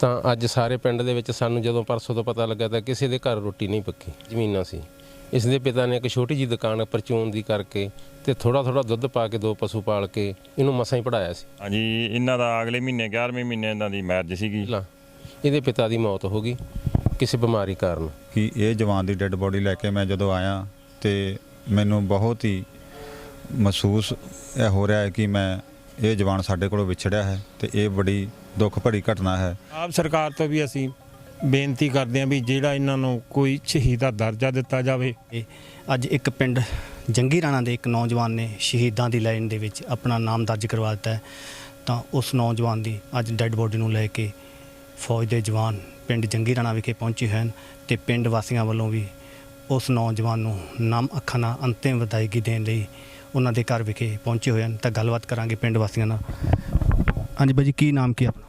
ਤਾਂ ਅੱਜ ਸਾਰੇ ਪਿੰਡ ਦੇ ਵਿੱਚ ਸਾਨੂੰ ਜਦੋਂ ਪਰਸੋਂ ਤੋਂ ਪਤਾ ਲੱਗਾ ਤਾਂ ਕਿਸੇ ਦੇ ਘਰ ਰੋਟੀ ਨਹੀਂ ਪੱਕੀ ਜ਼ਮੀਨਾਂ ਸੀ। ਇਸ ਦੇ ਪਿਤਾ ਨੇ ਇੱਕ ਛੋਟੀ ਜੀ ਦੁਕਾਨ ਪਰਚੂਨ ਦੀ ਕਰਕੇ ਤੇ ਥੋੜਾ ਥੋੜਾ ਦੁੱਧ ਪਾ ਕੇ ਦੋ ਪਸ਼ੂ ਪਾਲ ਕੇ ਇਹਨੂੰ ਮਸਾਂ ਹੀ ਪੜਾਇਆ ਸੀ। ਹਾਂਜੀ ਇਹਨਾਂ ਦਾ ਅਗਲੇ ਮਹੀਨੇ 11ਵੇਂ ਮਹੀਨੇ ਇਹਨਾਂ ਦੀ ਮੈਰਿਜ ਸੀਗੀ। ਪਹਿਲਾਂ ਇਹਦੇ ਪਿਤਾ ਦੀ ਮੌਤ ਹੋ ਗਈ ਕਿਸੇ ਬਿਮਾਰੀ ਕਾਰਨ। ਕਿ ਇਹ ਜਵਾਨ ਦੀ ਡੈੱਡ ਬੋਡੀ ਲੈ ਕੇ ਮੈਂ ਜਦੋਂ ਆਇਆ ਤੇ ਮੈਨੂੰ ਬਹੁਤ ਹੀ ਮਹਿਸੂਸ ਇਹ ਹੋ ਰਿਹਾ ਹੈ ਕਿ ਮੈਂ ਇਹ ਜਵਾਨ ਸਾਡੇ ਕੋਲੋਂ ਵਿਛੜਿਆ ਹੈ ਤੇ ਇਹ ਬੜੀ ਦੁੱਖ ਭਰੀ ਘਟਨਾ ਹੈ। ਆਪ ਸਰਕਾਰ ਤੋਂ ਵੀ ਅਸੀਂ ਬੇਨਤੀ ਕਰਦੇ ਹਾਂ ਵੀ ਜਿਹੜਾ ਇਹਨਾਂ ਨੂੰ ਕੋਈ ਸ਼ਹੀਦ ਦਾ ਦਰਜਾ ਦਿੱਤਾ ਜਾਵੇ। ਅੱਜ ਇੱਕ ਪਿੰਡ ਜੰਗੀ ਰਾਣਾ ਦੇ ਇੱਕ ਨੌਜਵਾਨ ਨੇ ਸ਼ਹੀਦਾਂ ਦੀ ਲਾਈਨ ਦੇ ਵਿੱਚ ਆਪਣਾ ਨਾਮ ਦਰਜ ਕਰਵਾ ਦਿੱਤਾ ਹੈ। ਤਾਂ ਉਸ ਨੌਜਵਾਨ ਦੀ ਅੱਜ ਡੈੱਡ ਬੋਡੀ ਨੂੰ ਲੈ ਕੇ ਫੌਜ ਦੇ ਜਵਾਨ ਪਿੰਡ ਜੰਗੀ ਰਾਣਾ ਵਿਖੇ ਪਹੁੰਚੇ ਹੋਏ ਹਨ ਤੇ ਪਿੰਡ ਵਾਸੀਆਂ ਵੱਲੋਂ ਵੀ ਉਸ ਨੌਜਵਾਨ ਨੂੰ ਨਮ ਅੱਖਾਂ ਨਾਲ ਅੰਤਿਮ ਵਿਦਾਇਗੀ ਦੇਣ ਲਈ ਉਹਨਾਂ ਦੇ ਘਰ ਵਿਖੇ ਪਹੁੰਚੇ ਹੋਏ ਹਨ। ਤਾਂ ਗੱਲਬਾਤ ਕਰਾਂਗੇ ਪਿੰਡ ਵਾਸੀਆਂ ਨਾਲ। ਹਾਂਜੀ ਬਾਜੀ ਕੀ ਨਾਮ ਕੀ ਆਪਣਾ?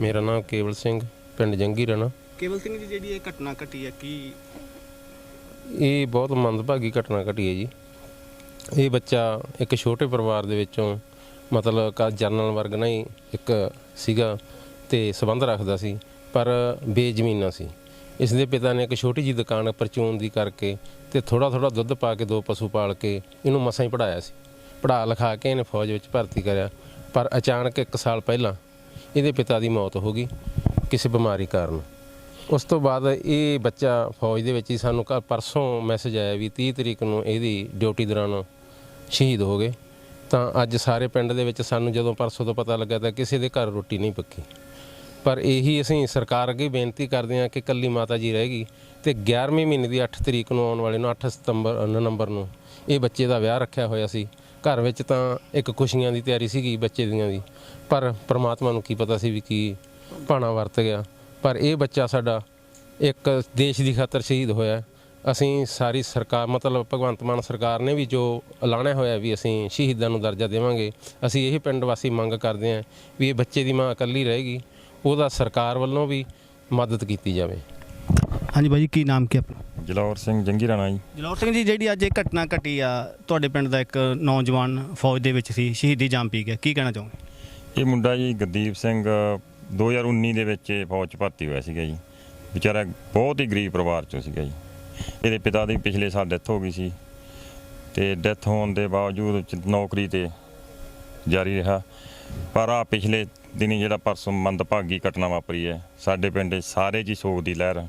ਮੇਰਾ ਨਾਮ ਕੇਵਲ ਸਿੰਘ ਪਿੰਡ ਜੰਗੀ ਰਣਾ ਕੇਵਲ ਸਿੰਘ ਜੀ ਜਿਹੜੀ ਇਹ ਘਟਨਾ ਘਟੀ ਹੈ ਕੀ ਇਹ ਬਹੁਤ ਮੰਦਭਾਗੀ ਘਟਨਾ ਘਟੀ ਹੈ ਜੀ। ਇਹ ਬੱਚਾ ਇੱਕ ਛੋਟੇ ਪਰਿਵਾਰ ਦੇ ਵਿੱਚੋਂ ਮਤਲਬ ਕਾ ਜਨਰਲ ਵਰਗ ਨਾਲ ਹੀ ਇੱਕ ਸੀਗਾ ਤੇ ਸਬੰਧ ਰੱਖਦਾ ਸੀ ਪਰ ਬੇਜ਼ਮੀਨਾ ਸੀ। ਇਸ ਦੇ ਪਿਤਾ ਨੇ ਇੱਕ ਛੋਟੀ ਜੀ ਦੁਕਾਨ ਪਰਚੂਨ ਦੀ ਕਰਕੇ ਤੇ ਥੋੜਾ ਥੋੜਾ ਦੁੱਧ ਪਾ ਕੇ ਦੋ ਪਸ਼ੂ ਪਾਲ ਕੇ ਇਹਨੂੰ ਮਸਾਂ ਹੀ ਪੜਾਇਆ ਸੀ। ਪੜਾ ਲਿਖਾ ਕੇ ਇਹਨੇ ਫੌਜ ਵਿੱਚ ਭਰਤੀ ਕਰਿਆ। ਪਰ ਅਚਾਨਕ 1 ਸਾਲ ਪਹਿਲਾਂ ਇਹਦੇ ਪਿਤਾ ਦੀ ਮੌਤ ਹੋ ਗਈ ਕਿਸੇ ਬਿਮਾਰੀ ਕਾਰਨ। ਉਸ ਤੋਂ ਬਾਅਦ ਇਹ ਬੱਚਾ ਫੌਜ ਦੇ ਵਿੱਚ ਹੀ ਸਾਨੂੰ ਕੱਲ੍ਹ ਪਰਸੋਂ ਮੈਸੇਜ ਆਇਆ ਵੀ 30 ਤਰੀਕ ਨੂੰ ਇਹਦੀ ਡਿਊਟੀ ਦੌਰਾਨ ਸ਼ਹੀਦ ਹੋ ਗਏ। ਤਾਂ ਅੱਜ ਸਾਰੇ ਪਿੰਡ ਦੇ ਵਿੱਚ ਸਾਨੂੰ ਜਦੋਂ ਪਰਸੋਂ ਤੋਂ ਪਤਾ ਲੱਗਾ ਤਾਂ ਕਿਸੇ ਦੇ ਘਰ ਰੋਟੀ ਨਹੀਂ ਪੱਕੀ। ਪਰ ਇਹੀ ਅਸੀਂ ਸਰਕਾਰ ਅੱਗੇ ਬੇਨਤੀ ਕਰਦੇ ਹਾਂ ਕਿ ਕੱਲੀ ਮਾਤਾ ਜੀ ਰਹੇਗੀ ਤੇ 11ਵੇਂ ਮਹੀਨੇ ਦੀ 8 ਤਰੀਕ ਨੂੰ ਆਉਣ ਵਾਲੇ ਨੂੰ 8 ਸਤੰਬਰ ਨਵੰਬਰ ਨੂੰ ਇਹ ਬੱਚੇ ਦਾ ਵਿਆਹ ਰੱਖਿਆ ਹੋਇਆ ਸੀ। ਘਰ ਵਿੱਚ ਤਾਂ ਇੱਕ ਖੁਸ਼ੀਆਂ ਦੀ ਤਿਆਰੀ ਸੀਗੀ ਬੱਚੇ ਦੀਆਂ ਦੀ ਪਰ ਪ੍ਰਮਾਤਮਾ ਨੂੰ ਕੀ ਪਤਾ ਸੀ ਵੀ ਕੀ ਭਾਣਾ ਵਰਤ ਗਿਆ। ਪਰ ਇਹ ਬੱਚਾ ਸਾਡਾ ਇੱਕ ਦੇਸ਼ ਦੀ ਖਾਤਰ ਸ਼ਹੀਦ ਹੋਇਆ। ਅਸੀਂ ਸਾਰੀ ਸਰਕਾਰ, ਮਤਲਬ ਭਗਵੰਤ ਮਾਨ ਸਰਕਾਰ ਨੇ ਵੀ ਜੋ ਐਲਾਨਿਆ ਹੋਇਆ ਵੀ ਅਸੀਂ ਸ਼ਹੀਦਾਂ ਨੂੰ ਦਰਜਾ ਦੇਵਾਂਗੇ, ਅਸੀਂ ਇਹ ਪਿੰਡ ਵਾਸੀ ਮੰਗ ਕਰਦੇ ਹਾਂ ਵੀ ਇਹ ਬੱਚੇ ਦੀ ਮਾਂ ਇਕੱਲੀ ਰਹੇਗੀ ਉਹਦਾ ਸਰਕਾਰ ਵੱਲੋਂ ਵੀ ਮਦਦ ਕੀਤੀ ਜਾਵੇ। ਹਾਂਜੀ ਬਾਜੀ ਕੀ ਨਾਮ ਕੀ ਆਪਣਾ? ਜਲੌਰ ਸਿੰਘ ਜੰਗੀ ਰਾਣਾ ਜੀ। ਜਲੌਰ ਸਿੰਘ ਜੀ ਜਿਹੜੀ ਅੱਜ ਇਹ ਘਟਨਾ ਘਟੀ ਆ ਤੁਹਾਡੇ ਪਿੰਡ ਦਾ ਇੱਕ ਨੌਜਵਾਨ ਫੌਜ ਦੇ ਵਿੱਚ ਸੀ ਸ਼ਹੀਦੀ ਜਾਮ ਪੀ ਗਿਆ। ਕੀ ਕਹਿਣਾ ਚਾਹੋਗੇ? ਇਹ ਮੁੰਡਾ ਜੀ ਗੁਰਦੀਪ ਸਿੰਘ 2019 ਦੇ ਵਿੱਚ ਇਹ ਫੌਜ 'ਚ ਭਰਤੀ ਹੋਇਆ ਸੀਗਾ ਜੀ। ਵਿਚਾਰਾ ਬਹੁਤ ਹੀ ਗਰੀਬ ਪਰਿਵਾਰ 'ਚੋਂ ਸੀਗਾ ਜੀ। ਇਹਦੇ ਪਿਤਾ ਦੀ ਪਿਛਲੇ ਸਾਲ ਡੈਥ ਹੋ ਗਈ ਸੀ। ਤੇ ਡੈਥ ਹੋਣ ਦੇ ਬਾਵਜੂਦ ਚ- ਨੌਕਰੀ ਤੇ ਜਾਰੀ ਰਿਹਾ। ਪਰ ਆ ਪਿਛਲੇ ਦਿਨੀ ਜਿਹੜਾ ਪਰਸੋਂ ਮੰਦਭਾਗੀ ਘਟਨਾ ਵਾਪਰੀ ਹੈ ਸਾਡੇ ਪਿੰਡ 'ਚ ਸਾਰੇ ਜੀ ਸੋਗ ਦੀ ਲਹਿਰ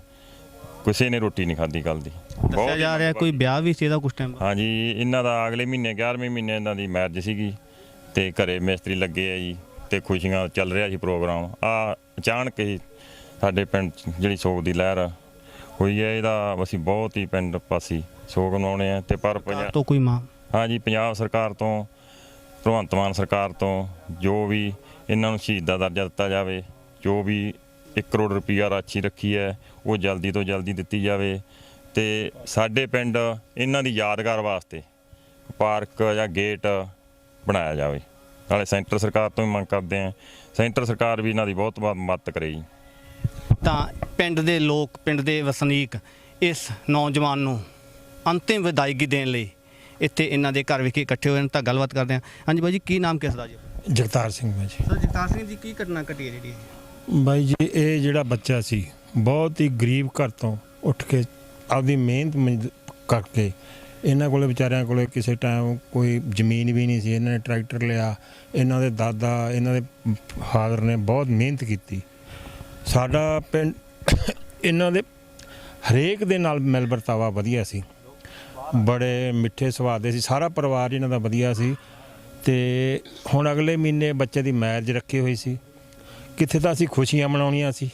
ਕਿਸੇ ਨੇ ਰੋਟੀ ਨਹੀਂ ਖਾਧੀ ਕੱਲ ਦੀ। ਦੱਸਿਆ ਜਾ ਰਿਹਾ ਕੋਈ ਵਿਆਹ ਵੀ ਸੀ ਇਹਦਾ ਕੁਝ ਟਾਈਮ ਹਾਂਜੀ ਇਹਨਾਂ ਦਾ ਅਗਲੇ ਮਹੀਨੇ 11ਵੇਂ ਮਹੀਨੇ ਇਹਨਾਂ ਦੀ ਮੈਰਿਜ ਸੀਗੀ ਤੇ ਘਰੇ ਮਿਸਤਰੀ ਲੱਗੇ ਆ ਜੀ ਤੇ ਖੁਸ਼ੀਆਂ ਚੱਲ ਰਿਹਾ ਸੀ ਪ੍ਰੋਗਰਾਮ ਆ ਅਚਾਨਕ ਹੀ ਸਾਡੇ ਪਿੰਡ 'ਚ ਜਿਹੜੀ ਸੋਗ ਦੀ ਲਹਿਰ ਹੋਈ ਹੈ ਇਹਦਾ ਅਸੀਂ ਬਹੁਤ ਹੀ ਪਿੰਡ ਪਾਸੀ ਸੋਗ ਮਨਾਉਣੇ ਆ ਤੇ ਪਰ ਪੰਜਾ- ਤੋਂ ਕੋਈ ਮਾਂ? ਹਾਂਜੀ ਪੰਜਾਬ ਸਰਕਾਰ ਤੋਂ ਭਗਵੰਤ ਮਾਨ ਸਰਕਾਰ ਤੋਂ ਜੋ ਵੀ ਇਹਨਾਂ ਨੂੰ ਸ਼ਹੀਦ ਦਾ ਦਰਜਾ ਦਿੱਤਾ ਜਾਵੇ, ਜੋ ਵੀ 1 ਕਰੋੜ ਰੁਪਈਆ ਰਾਸ਼ੀ ਰੱਖੀ ਹੈ, ਉਹ ਜਲਦੀ ਤੋਂ ਜਲਦੀ ਦਿੱਤੀ ਜਾਵੇ ਤੇ ਸਾਡੇ ਪਿੰਡ ਇਹਨਾਂ ਦੀ ਯਾਦਗਾਰ ਵਾਸਤੇ ਪਾਰਕ ਜਾਂ ਗੇਟ ਬਣਾਇਆ ਜਾਵੇ। ਨਾਲੇ ਸੈਂਟਰ ਸਰਕਾਰ ਤੋਂ ਵੀ ਮੰਗ ਕਰਦੇ ਆ ਸੈਂਟਰ ਸਰਕਾਰ ਵੀ ਇਹਨਾਂ ਦੀ ਬਹੁਤ ਬਹੁਤ ਮਦਦ ਕਰੇ ਜੀ ਤਾਂ ਪਿੰਡ ਦੇ ਲੋਕ, ਪਿੰਡ ਦੇ ਵਸਨੀਕ ਇਸ ਨੌਜਵਾਨ ਨੂੰ ਅੰਤਿਮ ਵਿਦਾਇਗੀ ਦੇਣ ਲਈ ਇੱਥੇ ਇਹਨਾਂ ਦੇ ਘਰ ਵਿਖੇ ਇਕੱਠੇ ਹੋਏ ਹਨ ਤਾਂ ਗੱਲਬਾਤ ਕਰਦੇ ਹਾਂ। ਹਾਂਜੀ ਬਾਈ ਜੀ ਕੀ ਨਾਮ ਕਿਸ ਦਾ ਜੀ? ਜਗਤਾਰ ਸਿੰਘ ਬਾਈ ਜੀ। ਸਰ ਜਗਤਾਰ ਸਿੰਘ ਜੀ ਕੀ ਘਟਨਾ ਘਟੀ ਹੈ ਜਿਹੜੀ ਬਾਈ ਜੀ ਇਹ ਜਿਹੜਾ ਬੱਚਾ ਸੀ ਬਹੁਤ ਹੀ ਗਰੀਬ ਘਰ ਤੋਂ ਉੱਠ ਕੇ ਆਪਦੀ ਮਿਹਨਤ ਕਰਕੇ ਇਹਨਾਂ ਕੋਲੇ ਵਿਚਾਰਿਆਂ ਕੋਲੇ ਕਿਸੇ ਟਾਈਮ ਕੋਈ ਜ਼ਮੀਨ ਵੀ ਨਹੀਂ ਸੀ ਇਹਨਾਂ ਨੇ ਟਰੈਕਟਰ ਲਿਆ ਇਹਨਾਂ ਦੇ ਦਾਦਾ ਇਹਨਾਂ ਦੇ ਫਾਦਰ ਨੇ ਬਹੁਤ ਮਿਹਨਤ ਕੀਤੀ। ਸਾਡਾ ਪਿੰਡ ਇਹਨਾਂ ਦੇ ਹਰੇਕ ਦੇ ਨਾਲ ਮਿਲ ਵਰਤਾਵਾ ਵਧੀਆ ਸੀ। ਬੜੇ ਮਿੱਠੇ ਸੁਭਾਅ ਦੇ ਸੀ, ਸਾਰਾ ਪਰਿਵਾਰ ਇਹਨਾਂ ਦਾ ਵਧੀਆ ਸੀ। ਤੇ ਹੁਣ ਅਗਲੇ ਮਹੀਨੇ ਬੱਚੇ ਦੀ ਮੈਰਿਜ ਰੱਖੀ ਹੋਈ ਸੀ। ਕਿੱਥੇ ਤਾਂ ਅਸੀਂ ਖੁਸ਼ੀਆਂ ਮਨਾਉਣੀਆਂ ਸੀ।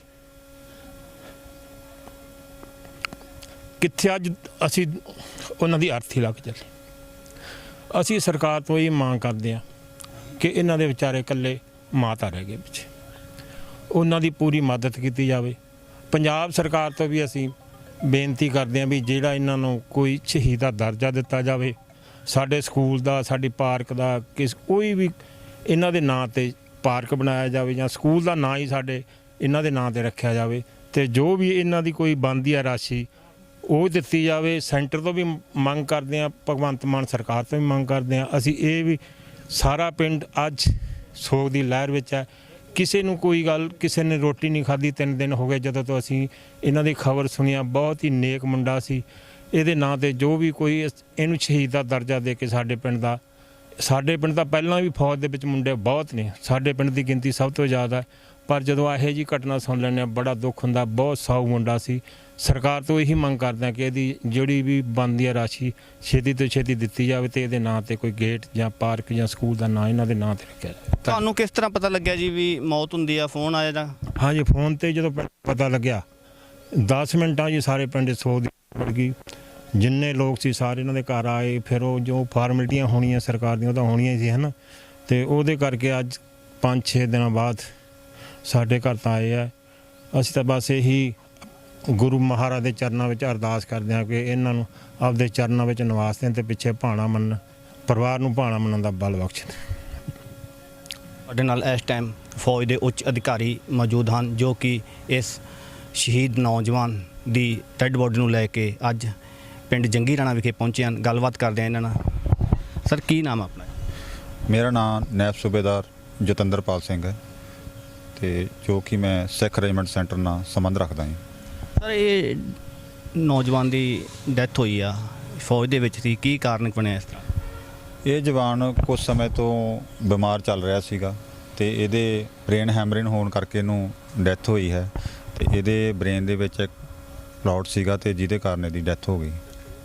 ਕਿੱਥੇ ਅੱਜ ਅਸੀਂ ਉਹਨਾਂ ਦੀ ਅਰਥੀ ਲੱਗ ਚੱਲੀ। ਅਸੀਂ ਸਰਕਾਰ ਤੋਂ ਇਹ ਮੰਗ ਕਰਦੇ ਹਾਂ ਕਿ ਇਹਨਾਂ ਦੇ ਵਿਚਾਰੇ ਇਕੱਲੇ ਮਾਤਾ ਰਹਿ ਗਏ ਪਿੱਛੇ। ਉਹਨਾਂ ਦੀ ਪੂਰੀ ਮਦਦ ਕੀਤੀ ਜਾਵੇ। ਪੰਜਾਬ ਸਰਕਾਰ ਤੋਂ ਵੀ ਅਸੀਂ ਬੇਨਤੀ ਕਰਦੇ ਹਾਂ ਵੀ ਜਿਹੜਾ ਇਹਨਾਂ ਨੂੰ ਕੋਈ ਸ਼ਹੀਦ ਦਾ ਦਰਜਾ ਦਿੱਤਾ ਜਾਵੇ, ਸਾਡੇ ਸਕੂਲ ਦਾ, ਸਾਡੀ ਪਾਰਕ ਦਾ, ਕਿਸ, ਕੋਈ ਵੀ ਇਹਨਾਂ ਦੇ ਨਾਂ ਤੇ ਪਾਰਕ ਬਣਾਇਆ ਜਾਵੇ ਜਾਂ ਸਕੂਲ ਦਾ ਨਾਂ ਹੀ ਸਾਡੇ ਇਹਨਾਂ ਦੇ ਨਾਂ ਤੇ ਰੱਖਿਆ ਜਾਵੇ ਤੇ ਜੋ ਵੀ ਇਹਨਾਂ ਦੀ ਕੋਈ ਬਣਦੀ ਆ ਰਾਸ਼ੀ, ਉਹ ਦਿੱਤੀ ਜਾਵੇ। ਸੈਂਟਰ ਤੋਂ ਵੀ ਮੰਗ ਕਰਦੇ ਆ ਭਗਵੰਤ ਮਾਨ ਸਰਕਾਰ ਤੋਂ ਵੀ ਮੰਗ ਕਰਦੇ ਆ ਅਸੀਂ ਇਹ ਵੀ ਸਾਰਾ ਪਿੰਡ ਅੱਜ ਸੋਗ ਦੀ ਲਹਿਰ ਵਿੱਚ ਹੈ। ਕਿਸੇ ਨੂੰ ਕੋਈ ਗੱਲ, ਕਿਸੇ ਨੇ ਰੋਟੀ ਨਹੀਂ ਖਾਧੀ, ਤਿੰਨ ਦਿਨ ਹੋ ਗਏ ਜਦੋਂ ਤੋਂ ਅਸੀਂ ਇਹਨਾਂ ਦੀ ਖਬਰ ਸੁਣਿਆ, ਬਹੁਤ ਹੀ ਨੇਕ ਮੁੰਡਾ ਸੀ ਇਹਦੇ ਨਾਂ ਤੇ ਜੋ ਵੀ ਕੋਈ ਇਹਨੂੰ ਸ਼ਹੀਦ ਦਾ ਦਰਜਾ ਦੇ ਕੇ ਸਾਡੇ ਪਿੰਡ ਦਾ, ਸਾਡੇ ਪਿੰਡ ਤਾਂ ਪਹਿਲਾਂ ਵੀ ਫੌਜ ਦੇ ਵਿੱਚ ਮੁੰਡੇ ਬਹੁਤ ਨੇ, ਸਾਡੇ ਪਿੰਡ ਦੀ ਗਿਣਤੀ ਸਭ ਤੋਂ ਜ਼ਿਆਦਾ ਹੈ। ਪਰ ਜਦੋਂ ਇਹੋ ਜੀ ਘਟਨਾ ਸੁਣ ਲੈਂਦੇ ਹਾਂ, ਬੜਾ ਦੁੱਖ ਹੁੰਦਾ, ਬਹੁਤ ਸਾਊ ਮੁੰਡਾ ਸੀ ਸਰਕਾਰ ਤੋਂ ਇਹੀ ਮੰਗ ਕਰਦੇ ਹਾਂ ਕਿ ਇਹਦੀ ਜਿਹੜੀ ਵੀ ਬਣਦੀ ਹੈ ਰਾਸ਼ੀ ਛੇਤੀ ਤੋਂ ਛੇਤੀ ਦਿੱਤੀ ਜਾਵੇ ਤੇ ਇਹਦੇ ਨਾਂ ਤੇ ਕੋਈ ਗੇਟ ਜਾਂ ਪਾਰਕ ਜਾਂ ਸਕੂਲ ਦਾ ਨਾਂ ਇਹਨਾਂ ਦੇ ਨਾਂ ਤੇ ਰੱਖਿਆ ਜਾਵੇ। ਤਾਂ- ਤੁਹਾਨੂੰ ਕਿਸ ਤਰ੍ਹਾਂ ਪਤਾ ਲੱਗਿਆ ਜੀ ਵੀ ਮੌਤ ਹੁੰਦੀ ਆ ਫੋਨ ਆਇਆ ਜਾਂ? ਹਾਂਜੀ ਫੋਨ ਤੇ ਜਦੋਂ ਪਤਾ ਲੱਗਿਆ 10 ਮਿੰਟਾਂ ਹੀ ਸਾਰੇ ਪਿੰਡ ਸੌ ਦੀ ਵੜ ਗਈ। ਜਿੰਨੇ ਲੋਕ ਸੀ ਸਾਰੇ ਇਹਨਾਂ ਦੇ ਘਰ ਆਏ ਫਿਰ ਉਹ ਜੋ ਫਾਰਮੈਲਿਟੀਆਂ ਹੋਣੀਆਂ ਸਰਕਾਰ ਦੀਆਂ ਉਹ ਤਾਂ ਹੋਣੀਆਂ ਹੀ ਸੀ ਹਨ? ਤੇ ਉਹਦੇ ਕਰਕੇ ਅੱਜ 5-6 ਦਿਨਾਂ ਬਾਅਦ ਸਾਡੇ ਘਰ ਤਾਂ ਆਏ ਆ। ਅਸੀਂ ਤਾਂ ਬਸ ਇਹੀ ਗੁਰੂ ਮਹਾਰਾਜ ਦੇ ਚਰਨਾਂ ਵਿੱਚ ਅਰਦਾਸ ਕਰਦੇ ਹਾਂ ਕਿ ਇਹਨਾਂ ਨੂੰ ਆਪਦੇ ਚਰਨਾਂ ਵਿੱਚ ਨਿਵਾਸ ਦੇਣ ਤੇ ਪਿੱਛੇ ਭਾਣਾ ਮੰਨ ਪਰਿਵਾਰ ਨੂੰ ਭਾਣਾ ਮੰਨਣ ਦਾ ਬਲ ਬਖਸ਼ਣ ਤੁਹਾਡੇ ਨਾਲ ਇਸ ਟਾਈਮ ਫੌਜ ਦੇ ਉੱਚ ਅਧਿਕਾਰੀ ਮੌਜੂਦ ਹਨ ਜੋ ਕਿ ਇਸ ਸ਼ਹੀਦ ਨੌਜਵਾਨ ਦੀ ਡੈੱਡ ਬੋਡੀ ਨੂੰ ਲੈ ਕੇ ਅੱਜ ਪਿੰਡ ਜੰਗੀ ਰਾਣਾ ਵਿਖੇ ਪਹੁੰਚੇ ਹਨ। ਗੱਲਬਾਤ ਕਰਦੇ ਹਾਂ ਇਹਨਾਂ ਨਾਲ। ਸਰ ਕੀ ਨਾਮ ਆਪਣਾ? ਮੇਰਾ ਨਾਮ ਨੈਬ ਸੂਬੇਦਾਰ ਜਤਿੰਦਰਪਾਲ ਸਿੰਘ ਹੈ ਤੇ ਜੋ ਕਿ ਮੈਂ ਸਿੱਖ ਰੈਜੀਮੈਂਟ ਸੈਂਟਰ ਨਾਲ ਸੰਬੰਧ ਰੱਖਦਾ ਹਾਂ। ਸਰ ਇਹ ਨੌਜਵਾਨ ਦੀ ਡੈਥ ਹੋਈ ਆ। ਫੌਜ ਦੇ ਵਿੱਚ ਸੀ। ਕੀ ਕਾਰਨ ਬਣਿਆ ਇਸ ਤਰ੍ਹਾਂ? ਇਹ ਜਵਾਨ ਕੁਝ ਸਮੇਂ ਤੋਂ ਬਿਮਾਰ ਚੱਲ ਰਿਹਾ ਸੀਗਾ ਤੇ ਇਹਦੇ ਬ੍ਰੇਨ ਹੈਮਰਿਨ ਹੋਣ ਕਰਕੇ ਇਹਨੂੰ ਡੈਥ ਹੋਈ ਹੈ ਤੇ ਇਹਦੇ ਬ੍ਰੇਨ ਦੇ ਵਿੱਚ ਇੱਕ ਪਲਾਟ ਸੀਗਾ ਤੇ ਜਿਹਦੇ ਕਾਰਨ ਇਹਦੀ ਡੈਥ ਹੋ ਗਈ।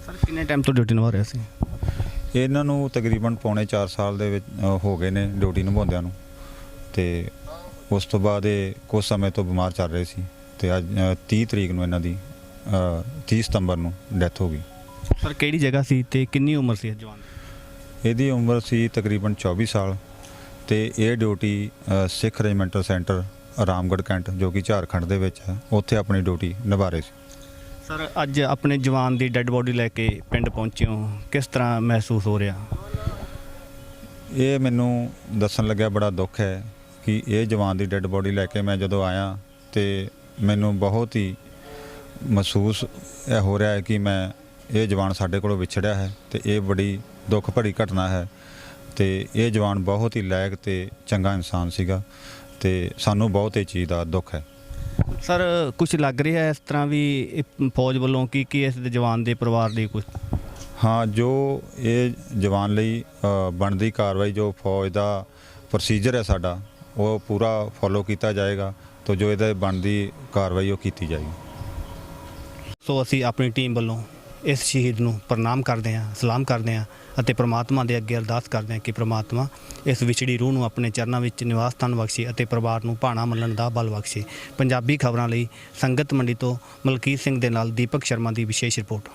ਸਰ ਕਿੰਨੇ ਟਾਈਮ ਤੋਂ ਡਿਊਟੀ ਨਿਭਾ ਰਿਹਾ ਸੀ? ਇਹਨਾਂ ਨੂੰ ਤਕਰੀਬਨ ਪੌਣੇ 4 ਸਾਲ ਦੇ ਵਿੱਚ ਹੋ ਗਏ ਨੇ ਡਿਊਟੀ ਨਿਭਾਉਂਦਿਆਂ ਨੂੰ ਤੇ ਉਸ ਤੋਂ ਬਾਅਦ ਇਹ ਕੁਝ ਸਮੇਂ ਤੋਂ ਬਿਮਾਰ ਚੱਲ ਰਹੇ ਸੀ। ਤੇ ਅੱਜ ਅ, 30 ਤਰੀਕ ਨੂੰ ਇਹਨਾਂ ਦੀ ਅ, 30 ਸਤੰਬਰ ਨੂੰ ਡੈਥ ਹੋ ਗਈ। ਸਰ ਕਿਹੜੀ ਜਗ੍ਹਾ ਸੀ ਤੇ ਕਿੰਨੀ ਉਮਰ ਸੀ ਇਸ ਜਵਾਨ ਦੀ? ਇਹਦੀ ਉਮਰ ਸੀ ਤਕਰੀਬਨ 24 ਸਾਲ ਤੇ ਇਹ ਡਿਊਟੀ ਅ, Sikh regimental centre Ramgarh cantt ਜੋ ਕਿ ਝਾਰਖੰਡ ਦੇ ਵਿੱਚ ਹੈ ਉੱਥੇ ਆਪਣੀ ਡਿਊਟੀ ਨਿਭਾ ਰਹੇ ਸੀ। ਸਰ ਅੱਜ ਆਪਣੇ ਜਵਾਨ ਦੀ ਡੈੱਡ ਬੋਡੀ ਲੈ ਕੇ ਪਿੰਡ ਪਹੁੰਚੇ ਹੋ। ਕਿਸ ਤਰ੍ਹਾਂ ਮਹਿਸੂਸ ਹੋ ਰਿਹਾ? ਇਹ ਮੈਨੂੰ ਦੱਸਣ ਲੱਗਿਆ ਬੜਾ ਦੁੱਖ ਹੈ ਕਿ ਇਹ ਜਵਾਨ ਦੀ ਡੈੱਡ ਬੋਡੀ ਲੈ ਕੇ ਮੈਂ ਜਦੋਂ ਆਇਆ ਤੇ ਮੈਨੂੰ ਬਹੁਤ ਹੀ ਮਹਿਸੂਸ ਇਹ ਹੋ ਰਿਹਾ ਹੈ ਕਿ ਮੈਂ ਇਹ ਜਵਾਨ ਸਾਡੇ ਕੋਲੋਂ ਵਿਛੜਿਆ ਹੈ ਤੇ ਇਹ ਬੜੀ ਦੁੱਖ ਭਰੀ ਘਟਨਾ ਹੈ ਤੇ ਇਹ ਜਵਾਨ ਬਹੁਤ ਹੀ ਲਾਇਕ ਤੇ ਚੰਗਾ ਇਨਸਾਨ ਸੀਗਾ ਤੇ ਸਾਨੂੰ ਬਹੁਤ ਇਹ ਚੀਜ਼ ਦਾ ਦੁੱਖ ਹੈ। ਸਰ ਕੁਝ ਲੱਗ ਰਿਹਾ ਇਸ ਤਰ੍ਹਾਂ ਵੀ ਫੌਜ ਵੱਲੋਂ ਕੀ ਕੀ ਇਸ ਦੇ ਜਵਾਨ ਦੇ ਪਰਿਵਾਰ ਲਈ ਕੁਝ ਹਾਂ ਜੋ ਇਹ ਜਵਾਨ ਲਈ ਬਣਦੀ ਕਾਰਵਾਈ ਜੋ ਫੌਜ ਦਾ ਪ੍ਰੋਸੀਜਰ ਹੈ ਸਾਡਾ ਉਹ ਪੂਰਾ ਫੋਲੋ ਕੀਤਾ ਜਾਏਗਾ। ਤਾਂ ਜੋ ਇਹਦੇ ਬਣਦੀ ਕਾਰਵਾਈ ਉਹ ਕੀਤੀ ਜਾਏਗੀ। ਸੋ ਅਸੀਂ ਆਪਣੀ ਟੀਮ ਵੱਲੋਂ ਇਸ ਸ਼ਹੀਦ ਨੂੰ ਪ੍ਰਣਾਮ ਕਰਦੇ ਹਾਂ, ਸਲਾਮ ਕਰਦੇ ਹਾਂ ਅਤੇ ਪ੍ਰਮਾਤਮਾ ਦੇ ਅੱਗੇ ਅਰਦਾਸ ਕਰਦੇ ਹਾਂ ਕਿ ਪ੍ਰਮਾਤਮਾ ਇਸ ਵਿਛੜੀ ਰੂਹ ਨੂੰ ਆਪਣੇ ਚਰਨਾਂ ਵਿੱਚ ਨਿਵਾਸ ਸਥਾਨ ਬਖਸ਼ੇ ਅਤੇ ਪਰਿਵਾਰ ਨੂੰ ਭਾਣਾ ਮੰਨਣ ਦਾ ਬਲ ਬਖਸ਼ੇ। ਪੰਜਾਬੀ ਖਬਰਾਂ ਲਈ ਸੰਗਤ ਮੰਡੀ ਤੋਂ ਮਲਕੀਤ ਸਿੰਘ ਦੇ ਨਾਲ ਦੀਪਕ ਸ਼ਰਮਾ ਦੀ ਵਿਸ਼ੇਸ਼ ਰਿਪੋਰਟ।